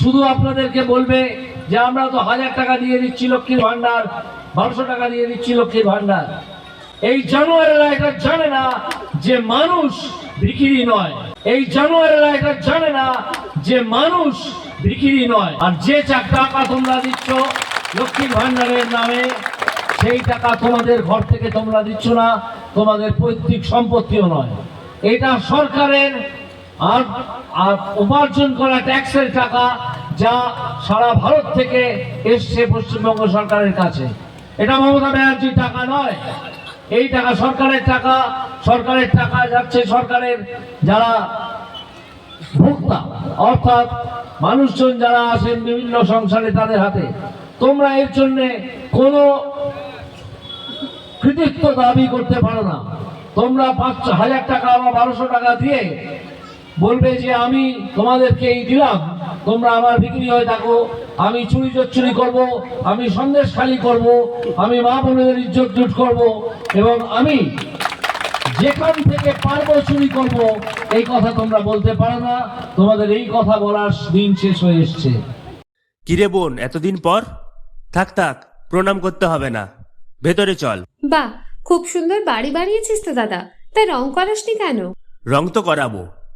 শুধু আপনাদেরকে বলবে যে আমরা তো হাজার টাকা দিয়ে দিচ্ছি লক্ষ্মীর ভান্ডার বারোশো টাকা দিয়ে দিচ্ছি লক্ষ্মীর ভান্ডার এই জানুয়ারিরা এটা জানে না যে মানুষ বিক্রি নয়। এই জানুয়ারিরা এটা জানে না যে মানুষ বিক্রি নয়। আর যে টাকা তোমরা দিচ্ছ লক্ষ্মীর ভান্ডারের নামে, সেই টাকা তোমাদের ঘর থেকে তোমরা দিচ্ছ না, তোমাদের পৈতৃক সম্পত্তিও নয়। এটা সরকারের আর আর উপার্জন করা ট্যাক্সের টাকা যা সারা ভারত থেকে এসছে পশ্চিমবঙ্গ সরকারের কাছে। এটা মমতা ব্যানার্জির টাকা নয়। এই টাকা সরকারের টাকা সরকারের টাকা যাচ্ছে সরকারের যারা ভোক্তা, অর্থাৎ মানুষজন যারা আছেন বিভিন্ন সংসারে তাদের হাতে। তোমরা এর জন্য কোনো কৃতিত্ব দাবি করতে পারো না। তোমরা পাঁচ হাজার টাকা বা বারোশো টাকা দিয়ে বলবে যে আমি তোমাদেরকে এই দিলাম তোমরা আমার বিক্রি হয়ে থাকো আমি চুরি চুরি করব আমি সন্দেশ খালি করব আমি মা বোনদের ইজ্জত জুট করব এবং আমি যেখান থেকে পারব চুরি করব এই কথা তোমরা বলতে পারো না তোমাদের এই কথা বলার দিন শেষ হয়ে এসছে। কিরে বোন এতদিন পর? থাক থাক প্রণাম করতে হবে না। ভেতরে চল। বাহ খুব সুন্দর বাড়ি বানিয়েছিস তো দাদা। তাই রং করাসনি কেন? রং তো করাবো।